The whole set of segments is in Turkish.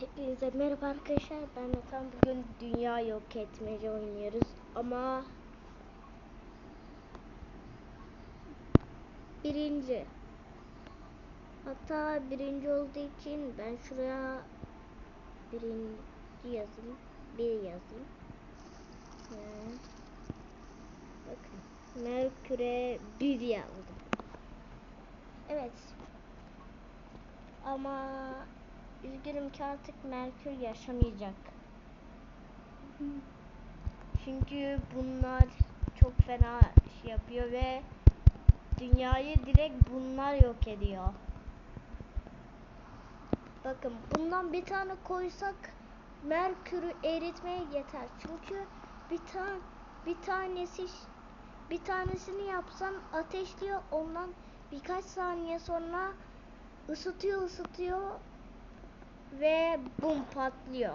Hepinize merhaba arkadaşlar. Ben Metan. Bugün dünya yok etmece oynuyoruz. Ama birinci. Hatta birinci olduğu için ben şuraya birinci yazayım. Bir yazayım. Ve bakın. Merkür'e bir yazdım. Evet. Ama üzgünüm ki artık Merkür yaşamayacak. Çünkü bunlar çok fena şey yapıyor ve dünyayı direkt bunlar yok ediyor. Bakın bundan bir tane koysak Merkür'ü eritmeye yeter. Çünkü bir tane bir tanesi bir tanesini yapsan ateşliyor ondan birkaç saniye sonra ısıtıyor ısıtıyor ve bum patlıyor.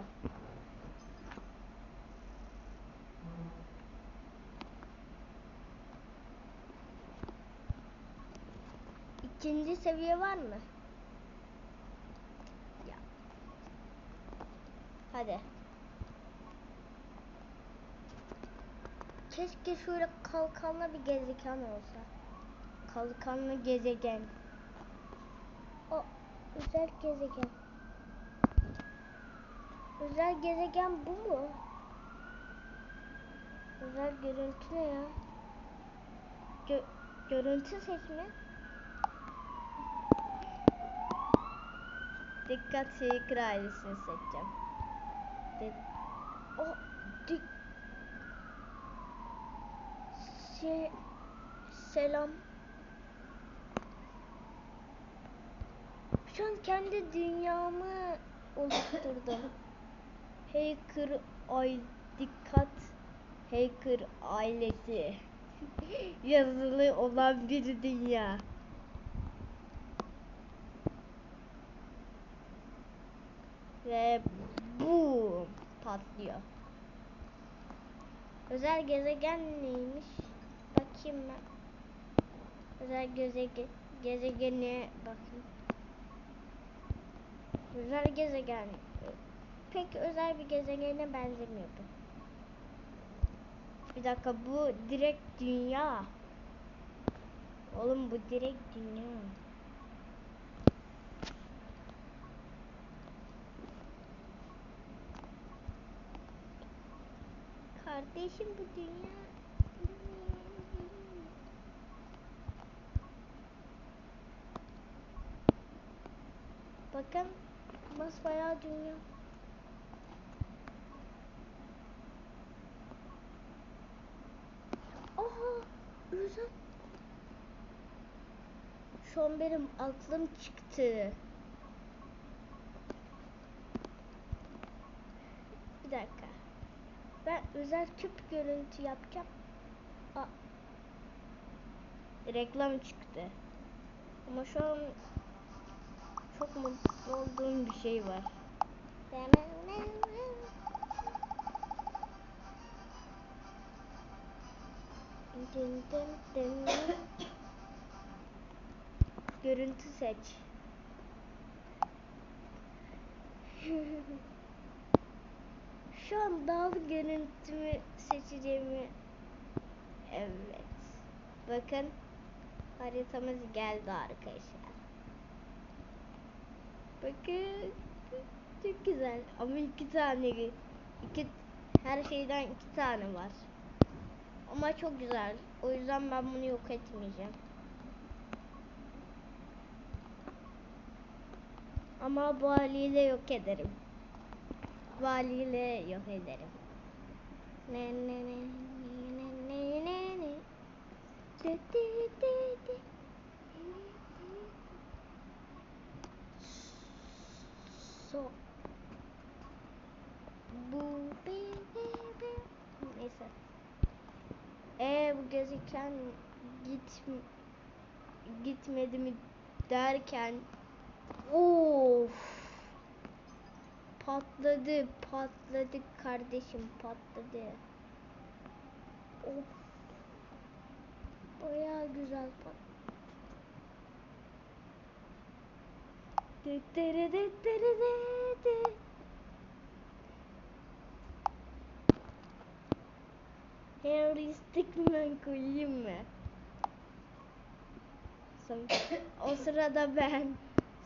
İkinci seviye var mı? Ya. Hadi. Keşke şöyle kalkanlı bir gezegen olsa. Kalkanlı gezegen. O özel gezegen. Özel gezegen bu mu? Özel görüntü ne ya? Gö görüntü seçme. Dikkat Seeker ailesini seçeceğim. De o dik Se selam. Şu an kendi dünyamı oluşturdum. Hacker ay dikkat Hacker ailesi yazılı olan bir dünya. Ve bu patlıyor. Özel gezegen neymiş? Bakayım ben. Özel gezegen gezegene bakayım. Özel gezegen pek özel bir gezegene benzemiyordu. Bir dakika bu direkt dünya. Oğlum bu direkt dünya. Kardeşim bu dünya. Bakın basbayağı dünya. Özel. Şu an benim aklım çıktı. Bir dakika. Ben özel küp görüntü yapacağım. Aa. Reklam çıktı. Ama şu an çok mutlu olduğum bir şey var. Dın dın dın. Görüntü seç. Şu an dal görüntümü seçeceğimi Evet. Bakın haritamız geldi arkadaşlar. Bakın çok güzel ama iki tane iki her şeyden iki tane var. Ama çok güzel. O yüzden ben bunu yok etmeyeceğim. Ama bu haliyle yok ederim. Bu haliyle yok ederim. Ne ne ne ne ne ne ne de So Bu be bu gezegen git gitmedi mi derken of! Patladı patladı kardeşim patladı. Of! Baya güzel patladı Stickman koyayım mı? O sırada ben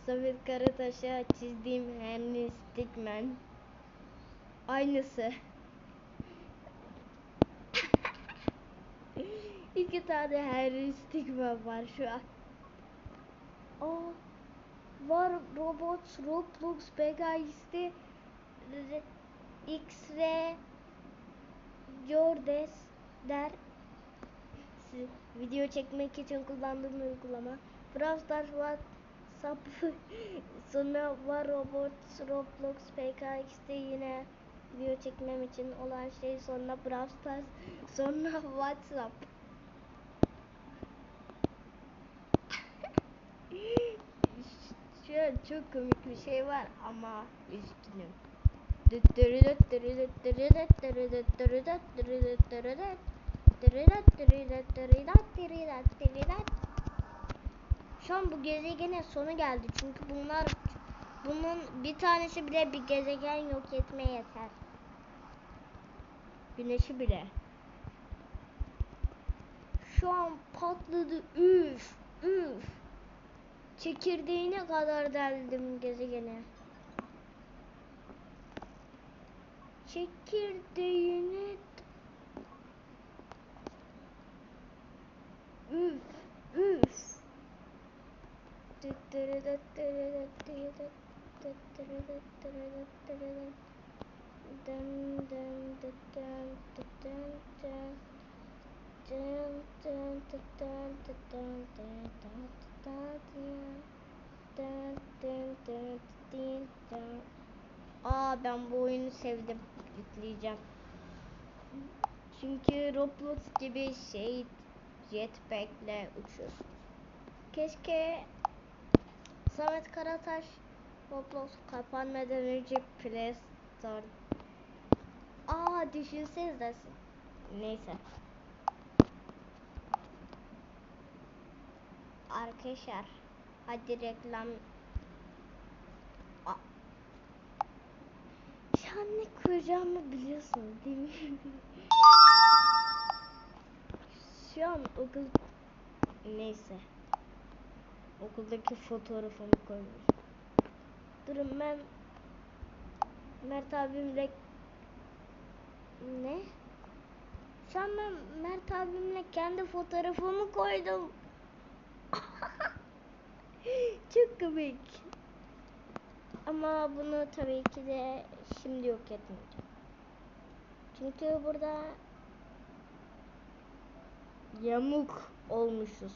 Samet Karataş'a çizdiğim Henry Stickman. Aynısı. İki tane Henry Stickman var şu an. Aa, var robot Roblox PKX'de X-Ray Jordes der. Si- video çekmek için kullandığım uygulama. Brawl Stars WhatsApp sonra var robot Roblox PKX'de yine video çekmem için olan şey. Sonra Brawl Stars sonra WhatsApp an çok komik bir şey var ama üzgünüm. Şu an bu gezegenin sonu geldi çünkü bunlar bunun bir tanesi bile bir gezegen yok etmeye yeter. Güneşi bile. Şu an patladı üf üf. Çekirdeğine kadar deldim gezegene. Çekirdeğine üf üf. Aa ben bu oyunu sevdim. Yükleyeceğim. Çünkü Roblox gibi şey jetpack'le uçuyorsun. Keşke Samet Karataş Roblox kapanmadan önce Play Store Aa düşünsenize. Neyse. Arkadaşlar hadi reklam An ne koyacağımı biliyorsunuz değil mi? Şu an okul neyse okuldaki fotoğrafımı koymuş. Durun ben Mert abimle ne? Şu an ben Mert abimle kendi fotoğrafımı koydum. Çok komik. Ama bunu tabii ki de şimdi yok etmeyeceğim. Çünkü burada yamuk olmuşuz.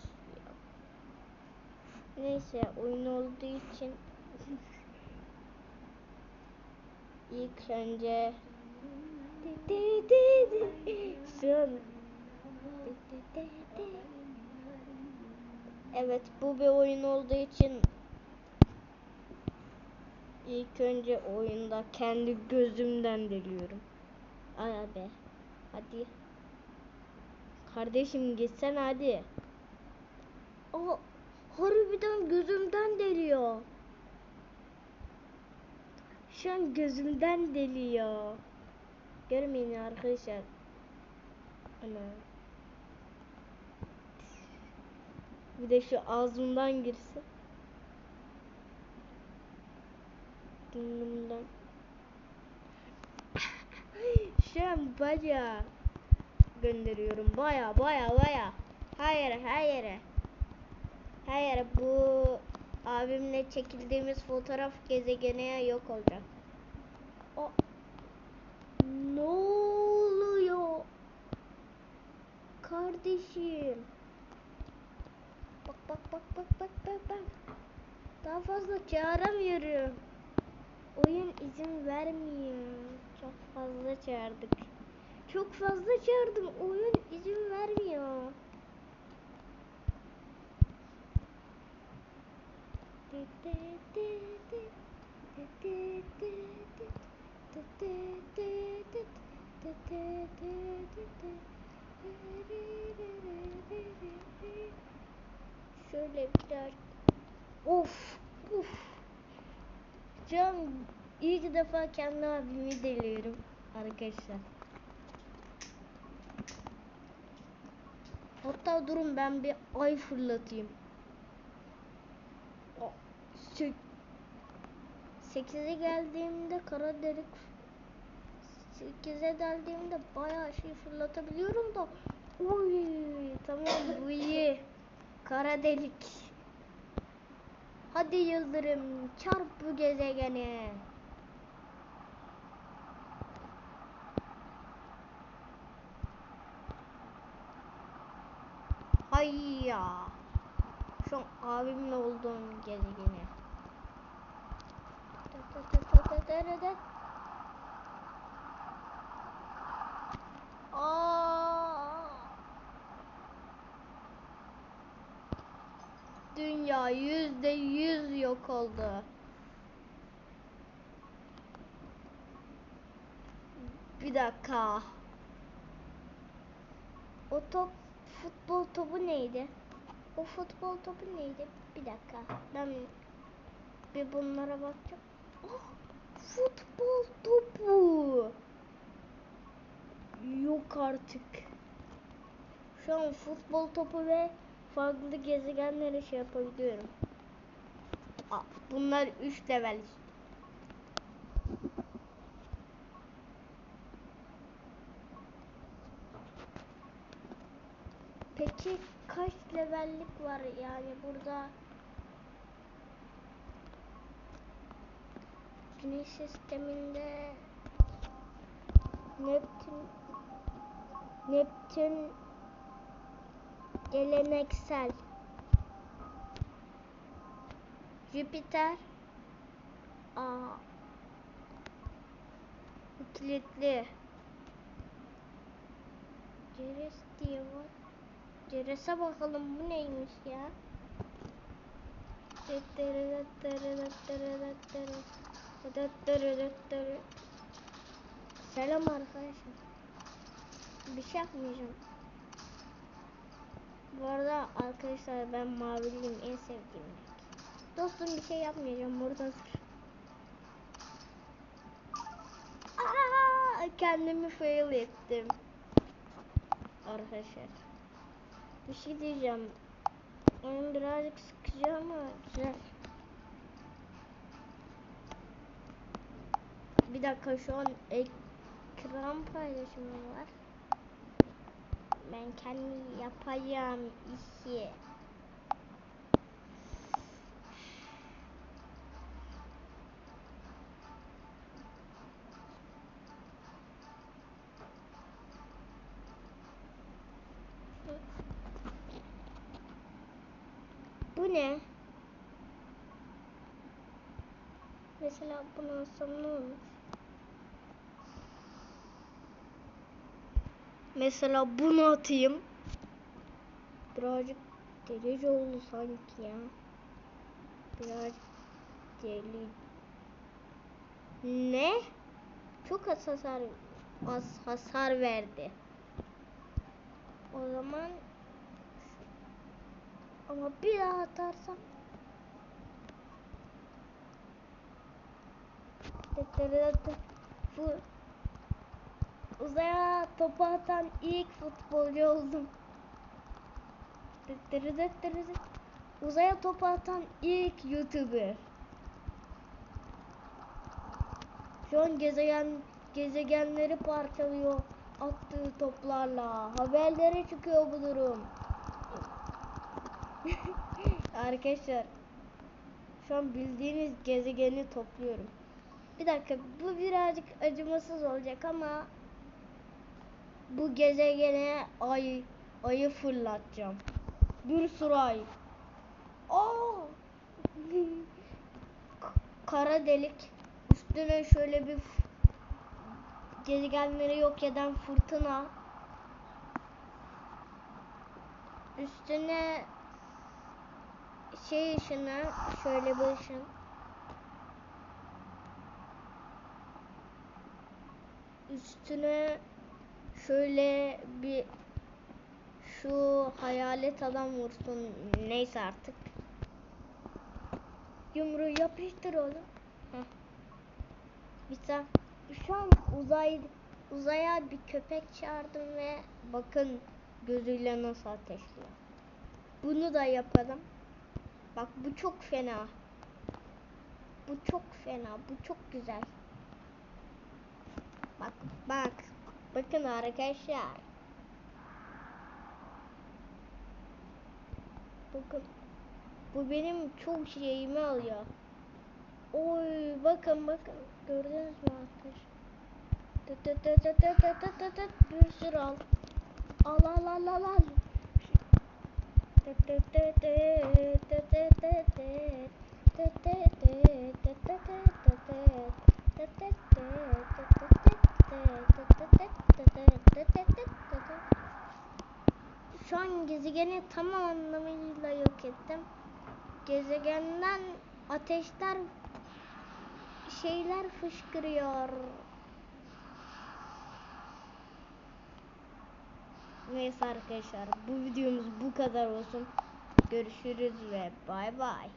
Neyse oyun olduğu için ilk önce an Evet bu bir oyun olduğu için ilk önce oyunda kendi gözümden deliyorum. Ay be. Hadi. Kardeşim gitsen hadi. Aa, harbiden gözümden deliyor. Şu an gözümden deliyor. Görmeyin arkadaşlar. Ana. Bir de şu ağzımdan girsin. Burnumdan. Şu an bayağı gönderiyorum. Baya baya baya. Yere. Her yere bu abimle çekildiğimiz fotoğraf gezegene yok olacak. O ne oluyor? Kardeşim. Bak bak bak bak bak bak bak. Daha fazla çağıramıyorum. Oyun izin vermiyor. Çok fazla çağırdık. Çok fazla çağırdım. Oyun izin vermiyor. Şöyle biraz Of of Can ilk defa kendi abimi deliyorum arkadaşlar. Hatta durun ben bir ay fırlatayım. O, sek- Sekize geldiğimde kara delik Sekize geldiğimde bayağı şey fırlatabiliyorum da Uy tamam bu iyi Kara delik Hadi yıldırım çarp bu gezegene Hayya Şu an abimle olduğum gezegene Aa! Dünya yüzde yüz yok oldu. Bir dakika. O top futbol topu neydi? O futbol topu neydi? Bir dakika. Ben bir bunlara bakacağım. Oh, futbol topu. Yok artık. Şu an futbol topu ve farklı gezegenlere şey yapabiliyorum. Aa, bunlar 3 level. Peki kaç levellik var yani burada? Güneş sisteminde Neptün Neptün geleneksel. Jüpiter Aa kilitli. Ceres diye var Ceres'e bakalım bu neymiş ya Selam arkadaşlar. Bir şey yapmayacağım. Bu arada arkadaşlar ben maviliyim en sevdiğim. Dostum bir şey yapmayacağım burada. Aa, kendimi fail ettim. Arkadaşlar. Bir şey diyeceğim. Oyun birazcık sıkıcı ama güzel. Bir dakika şu an ekran paylaşımı var. Ben kendi yapacağım işi. Bu ne? Mesela bunu alsam ne olur? Mesela bunu atayım. Birazcık delici oldu sanki ya. Birazcık deli. Ne? Çok az hasar az hasar verdi. O zaman ama bir daha atarsam bu uzaya topu atan ilk futbolcu oldum. Uzaya topu atan ilk YouTuber. Şu an gezegen gezegenleri parçalıyor attığı toplarla. Haberlere çıkıyor bu durum. Arkadaşlar şu an bildiğiniz gezegeni topluyorum. Bir dakika bu birazcık acımasız olacak ama bu gezegene ay ayı fırlatacağım. Bir sürü ay. Aa! Kara delik. Üstüne şöyle bir gezegenleri yok eden fırtına. Üstüne şey ışını şöyle bir ışın. Üstüne şöyle bir şu hayalet adam vursun neyse artık. Yumruğu yapıştır oğlum. Heh. Sen şu an uzay uzaya bir köpek çağırdım ve bakın gözüyle nasıl ateşliyor. Bunu da yapalım. Bak bu çok fena. Bu çok fena. Bu çok güzel. Bak bak. Bakın arkadaşlar. Bakın. Bu benim çok şeyimi alıyor. Oy bakın bakın. Gördünüz mü arkadaşlar? Tıt tıt tıt tıt tıt tıt tıt bir sürü al. Al al al al al. Şu an gezegeni tam anlamıyla yok ettim. Gezegenden ateşler şeyler fışkırıyor. Neyse arkadaşlar bu videomuz bu kadar olsun. Görüşürüz ve bay bay.